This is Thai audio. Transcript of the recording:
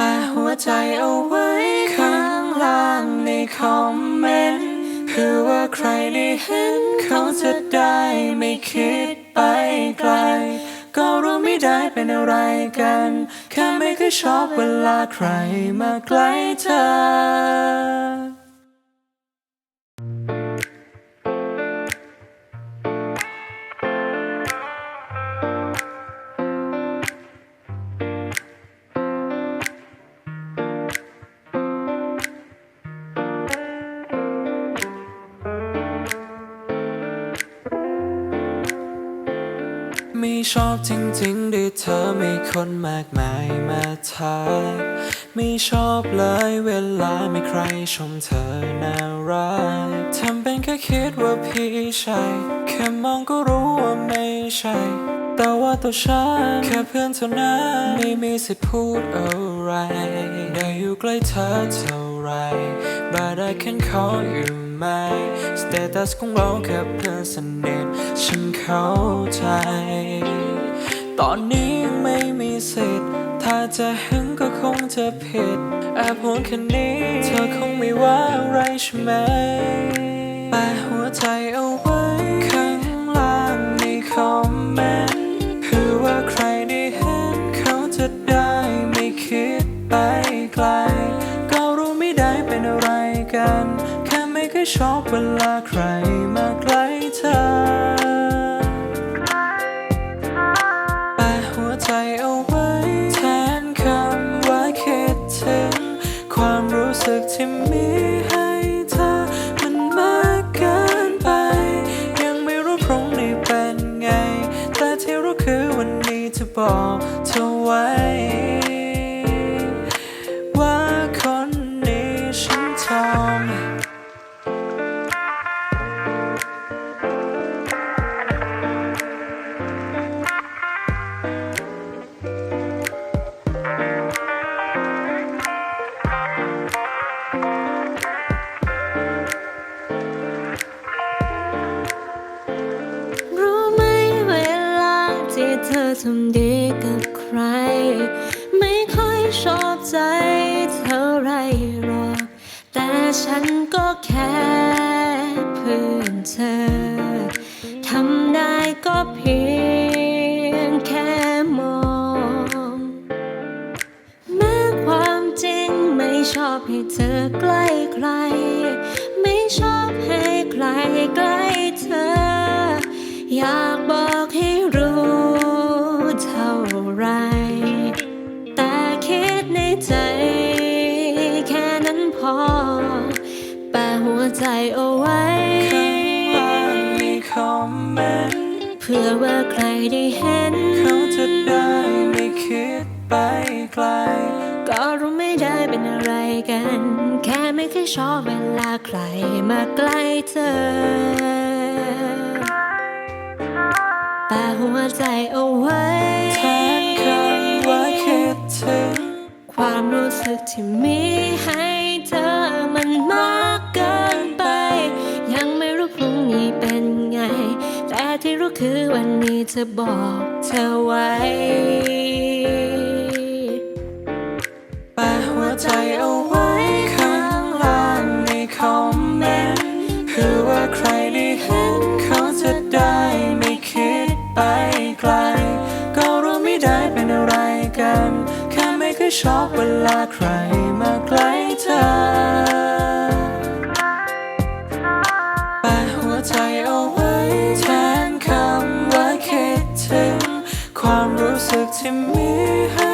แปะหัวใจเอาไว้ข้างล่างในคอมเมนต์เพื่อว่าใครได้เห็น เขาจะได้ไม่คิดไปไกล ก็รู้ไม่ได้เป็นอะไรกัน แค่ไม่เคยชอบเวลาใครมาใกล้เธอ ชอบจริงๆที่เธอมีคนมากมายมาทักไม่ชอบเลยเวลาไมีใครชมเธอน่ารักทำเป็นแค่คิดว่าพี่ใช่แค่มองก็รู้ว่าไม่ใช่ แต่ว่าตัวฉันแค่เพื่อนเท่านั้นไม่มีสิทธิ์พูดอะไร ได้อยู่ใกล้เธอเท่าไร but I can call you my status ของเราแค่เพื่อนสนิทฉันเข้าใจ ตอนนี้ไม่มีสิทธิ์ ถ้าจะหึงก็คงจะผิดแอบห่วงแค่นี้ เธอคงไม่ว่าอะไรใช่ไหมแปะหัวใจเอาไว้ข้างล่างในคอมเมนต์เพื่อว่าใครได้เห็นเขาจะได้ไม่คิดไปไกล ก็รู้ไม่ได้เป็นอะไรกัน แค่ไม่เคยชอบเวลาใครมาใกล้ ที่มีให้เธอมันมากเกินไป ยังไม่รู้พรุ่งนี้เป็นไง แต่ที่รู้คือวันนี้จะบอกเธอไว้ ทำดีกับใคร ไม่ค่อยชอบใจเท่าไรหรอก แต่ฉันก็แค่เพื่อนเธอ ทำได้ก็เพียงแค่มองแม้ความจริงไม่ชอบให้เธอใกล้ใคร ไม่ชอบให้ใครใกล้เธอ อยากบอกให้รู้ หัวใจเอาไว้ข้างล่างมีคอมเมนต์เพื่อว่าใครได้เห็น เขาจะได้ไม่คิดไปไกล ก็รู้ไม่ได้เป็นอะไรกัน แค่ไม่เคยชอบเวลาใครมาใกล้เธอ แต่หัวใจเอาไว้แทนคำว่าคิดถึง ความรู้สึกที่มีให้ วันนี้จะบอกเธอไว้แปะหัวใจเอาไว้ข้างล่างในคอมเมนต์เพื่อว่าใครได้เห็นเขาจะได้ไม่คิดไปไกล ก็รู้ไม่ได้เป็นอะไรกัน แค่ไม่เคยชอบเวลาใครมาใกล้เธอแปะหัวใจเอาไว้ ควา